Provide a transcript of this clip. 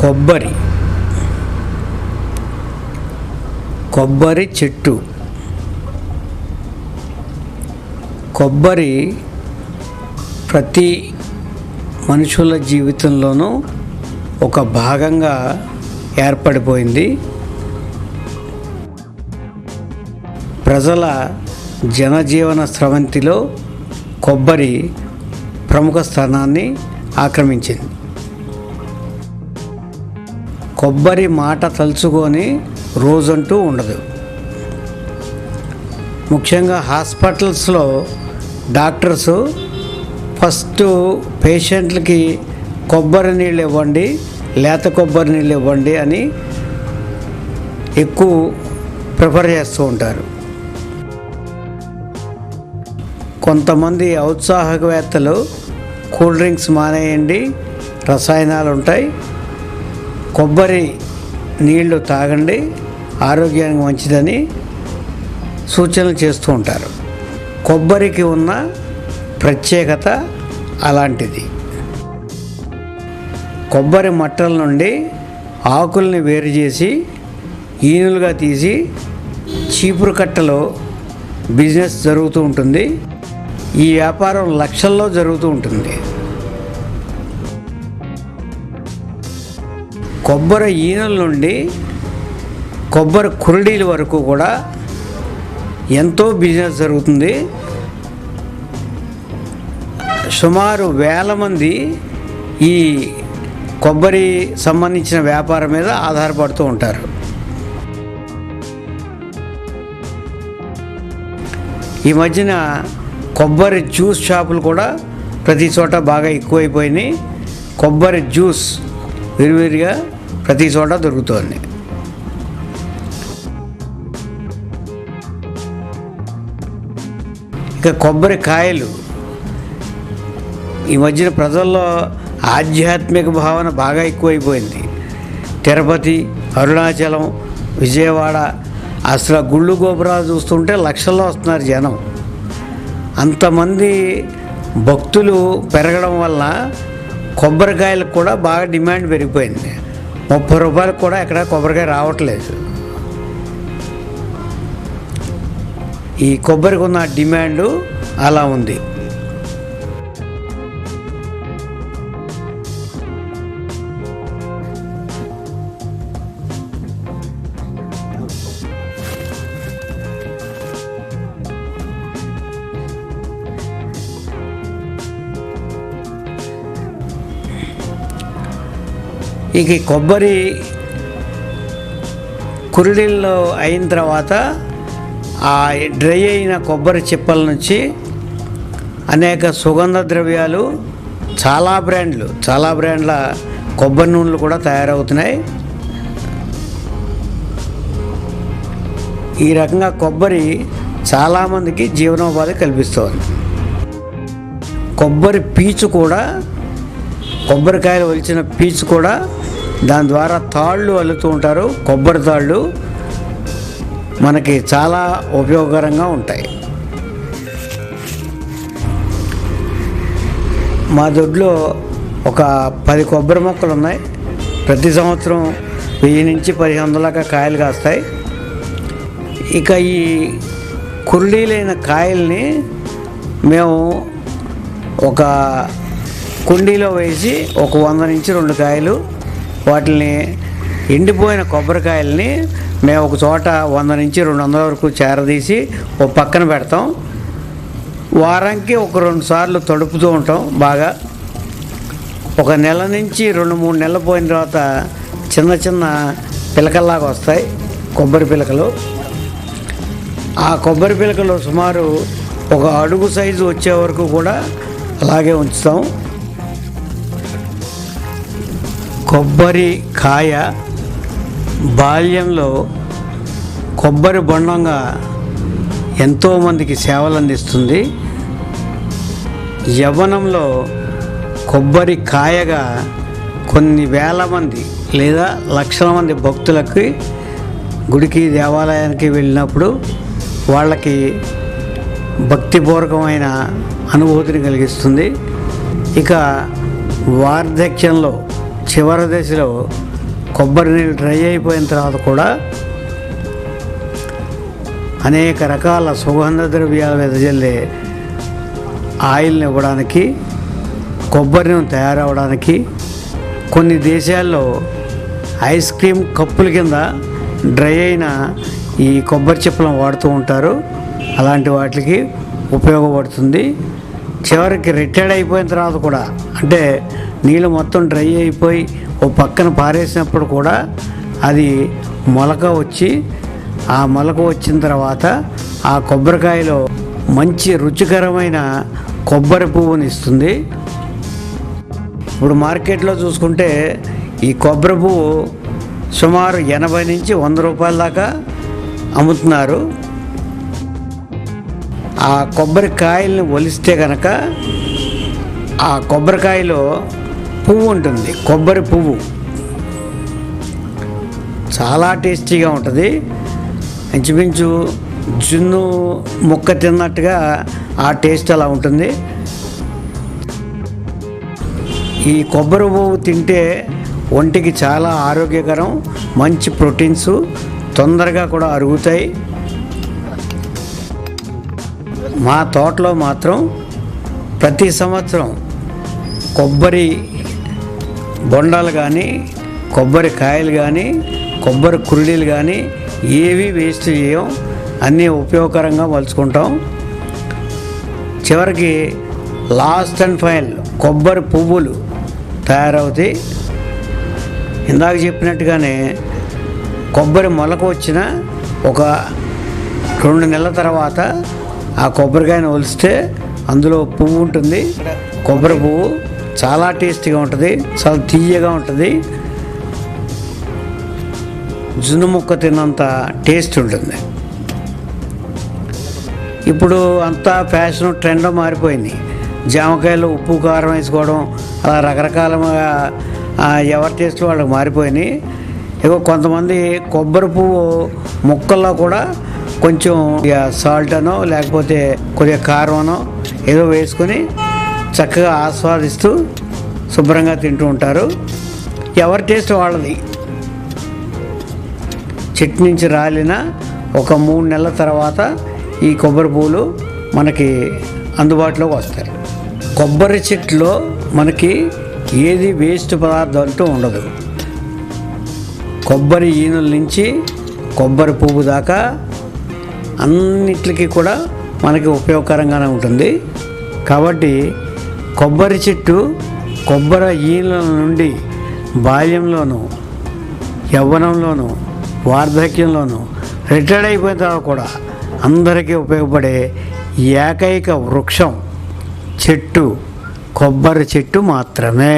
కొబ్బరి. కొబ్బరి చెట్టు. కొబ్బరి ప్రతి మనుషుల జీవితంలోనూ ఒక భాగంగా ఏర్పడిపోయింది. ప్రజల జనజీవన స్రవంతిలో కొబ్బరి ప్రముఖ స్థానాన్ని ఆక్రమించింది. కొబ్బరి మాట తలుచుకొని రోజంటూ ఉండదు. ముఖ్యంగా హాస్పిటల్స్లో డాక్టర్స్ ఫస్ట్ పేషెంట్లకి కొబ్బరి నీళ్ళు ఇవ్వండి లేత కొబ్బరి నీళ్ళు ఇవ్వండి అని ఎక్కువ ప్రిఫర్ చేస్తూ ఉంటారు. కొంతమంది ఔత్సాహకవేత్తలు కూల్ డ్రింక్స్ మానేయండి రసాయనాలు ఉంటాయి కొబ్బరి నీళ్ళు తాగండి ఆరోగ్యానికి మంచిదని సూచనలు చేస్తూ ఉంటారు. కొబ్బరికి ఉన్న ప్రత్యేకత అలాంటిది. కొబ్బరి మట్టల నుండి ఆకుల్ని వేరు చేసి ఈనులుగా తీసి చీపురు కట్టలో బిజినెస్ జరుగుతూ ఉంటుంది. ఈ వ్యాపారం లక్షల్లో జరుగుతూ ఉంటుంది. కొబ్బరి ఈనల నుండి కొబ్బరి కురడీల వరకు కూడా ఎంతో బిజినెస్ జరుగుతుంది. సుమారు వేల మంది ఈ కొబ్బరి సంబంధించిన వ్యాపారం మీద ఆధారపడుతూ ఉంటారు. ఈ మధ్యన కొబ్బరి జ్యూస్ షాపులు కూడా ప్రతి చోట బాగా ఎక్కువైపోయినాయి. కొబ్బరి జ్యూస్ విరివిరిగా ప్రతి చోట దొరుకుతోంది. ఇక కొబ్బరి కాయలు ఈ మధ్యన ప్రజల్లో ఆధ్యాత్మిక భావన బాగా ఎక్కువైపోయింది. తిరుపతి అరుణాచలం విజయవాడ అసలు గుళ్ళు గోపురాలు చూస్తుంటే లక్షల్లో వస్తున్నారు జనం. అంతమంది భక్తులు పెరగడం వల్ల కొబ్బరికాయలకు కూడా బాగా డిమాండ్ పెరిగిపోయింది. ముప్పై రూపాయలకు కూడా ఎక్కడ కొబ్బరికాయ రావట్లేదు. ఈ కొబ్బరికి ఉన్న డిమాండు అలా ఉంది. ఇక ఈ కొబ్బరి కురిడీల్లో అయిన తర్వాత ఆ డ్రై అయిన కొబ్బరి చిప్పల నుంచి అనేక సుగంధ ద్రవ్యాలు చాలా బ్రాండ్లు చాలా బ్రాండ్ల కొబ్బరి నూనెలు కూడా తయారవుతున్నాయి. ఈ రకంగా కొబ్బరి చాలామందికి జీవనోపాధి కల్పిస్తోంది. కొబ్బరి పీచు కూడా కొబ్బరికాయలు వలిచిన పీచు కూడా దాని ద్వారా తాళ్ళు అల్లుతూ ఉంటారు. కొబ్బరి తాళ్ళు మనకి చాలా ఉపయోగకరంగా ఉంటాయి. మా దొడ్లో ఒక పది కొబ్బరి మొక్కలు ఉన్నాయి. ప్రతి సంవత్సరం వెయ్యి నుంచి పదిహేను వందల కాయలు కాస్తాయి. ఇక ఈ కుర్లీలైన కాయల్ని మేము ఒక కుండీలో వేసి ఒక వంద నుంచి రెండు కాయలు వాటిని ఎండిపోయిన కొబ్బరికాయల్ని మేము ఒక చోట వంద నుంచి రెండు వందల వరకు చేరదీసి ఒక పక్కన పెడతాం. వారానికి ఒక రెండు సార్లు తడుపుతూ ఉంటాం బాగా. ఒక నెల నుంచి రెండు మూడు నెలలు పోయిన తర్వాత చిన్న చిన్న పిలకల్లాగా వస్తాయి కొబ్బరి పిలకలు. ఆ కొబ్బరి పిలకలు సుమారు ఒక అడుగు సైజు వచ్చే వరకు కూడా అలాగే ఉంచుతాం. కొబ్బరి కాయ బాల్యంలో కొబ్బరి బొండంగా ఎంతోమందికి సేవలు అందిస్తుంది యవ్వనంలో కొబ్బరి కాయగా కొన్ని వేల మంది లేదా లక్షల మంది భక్తులకి గుడికి దేవాలయానికి వెళ్ళినప్పుడు వాళ్ళకి భక్తిపూర్వకమైన అనుభూతిని కలిగిస్తుంది. ఇక వార్ధక్యంలో చివరి దశలో కొబ్బరి నీళ్ళు డ్రై అయిపోయిన తర్వాత కూడా అనేక రకాల సుగంధ ద్రవ్యాలు వెదజల్లే ఆయిల్ని ఇవ్వడానికి కొబ్బరి నూనె తయారవడానికి కొన్ని దేశాల్లో ఐస్ క్రీమ్ కప్పుల కింద డ్రై అయిన ఈ కొబ్బరి చిప్పలను వాడుతూ ఉంటారు. అలాంటి వాటికి ఉపయోగపడుతుంది. చివరికి రిటైర్డ్ అయిపోయిన తర్వాత కూడా అంటే నీళ్ళు మొత్తం డ్రై అయిపోయి ఓ పక్కన పారేసినప్పుడు కూడా అది మొలక వచ్చి ఆ మొలక వచ్చిన తర్వాత ఆ కొబ్బరికాయలో మంచి రుచికరమైన కొబ్బరి పువ్వుని ఇస్తుంది. ఇప్పుడు మార్కెట్లో చూసుకుంటే ఈ కొబ్బరి పువ్వు సుమారు ఎనభై నుంచి వంద రూపాయల దాకా అమ్ముతున్నారు. ఆ కొబ్బరికాయల్ని ఒలిస్తే కనుక ఆ కొబ్బరికాయలో పువ్వు ఉంటుంది కొబ్బరి పువ్వు. చాలా టేస్టీగా ఉంటుంది. ఇంచుమించు జున్ను ముక్క తిన్నట్టుగా ఆ టేస్ట్ అలా ఉంటుంది. ఈ కొబ్బరి పువ్వు తింటే ఒంటికి చాలా ఆరోగ్యకరం మంచి ప్రోటీన్స్ తొందరగా కూడా అరుగుతాయి. మా తోటలో మాత్రం ప్రతి సంవత్సరం కొబ్బరి బొండాలు కానీ కొబ్బరి కాయలు కానీ కొబ్బరి కురుడీలు కానీ ఏవి వేస్ట్ చేయం అన్నీ ఉపయోగకరంగా మలుచుకుంటాం. చివరికి లాస్ట్ అండ్ ఫైనల్ కొబ్బరి పువ్వులు తయారవుతాయి. ఇందాక చెప్పినట్టుగానే కొబ్బరి మొలక వచ్చిన ఒక రెండు నెలల తర్వాత ఆ కొబ్బరికాయను ఒలిస్తే అందులో పువ్వు ఉంటుంది. కొబ్బరి పువ్వు చాలా టేస్టీగా ఉంటుంది చాలా తీయగా ఉంటుంది. జున్ను ముక్క తిన్నంత టేస్ట్ ఉంటుంది. ఇప్పుడు అంతా ఫ్యాషన్ ట్రెండ్ మారిపోయింది. జామకాయలు ఉప్పు కారం వేసుకోవడం అలా రకరకాలుగా ఎవరి టేస్ట్ వాళ్ళకి మారిపోయినాయి. ఇక కొంతమంది కొబ్బరి పువ్వు ముక్కల్లో కూడా కొంచెం ఇక సాల్ట్ అనో లేకపోతే కొద్దిగా కారమనో ఏదో వేసుకొని చక్కగా ఆస్వాదిస్తూ శుభ్రంగా తింటూ ఉంటారు. ఎవరి టేస్ట్ వాళ్ళది. చెట్టు నుంచి రాలిన ఒక మూడు నెలల తర్వాత ఈ కొబ్బరి పూలు మనకి అందుబాటులోకి వస్తాయి. కొబ్బరి చెట్టులో మనకి ఏది వేస్ట్ పదార్థం అంటూ ఉండదు. కొబ్బరి ఈనుల నుంచి కొబ్బరి పువ్వు దాకా అన్నిటికీ కూడా మనకి ఉపయోగకరంగానే ఉంటుంది. కాబట్టి కొబ్బరి చెట్టు కొబ్బరి ఈల నుండి బాల్యంలోనూ యవ్వనంలోనూ వార్ధక్యంలోనూ రిటైర్డ్ అయిపోయిన తర్వాత కూడా అందరికీ ఉపయోగపడే ఏకైక వృక్షం చెట్టు కొబ్బరి చెట్టు మాత్రమే.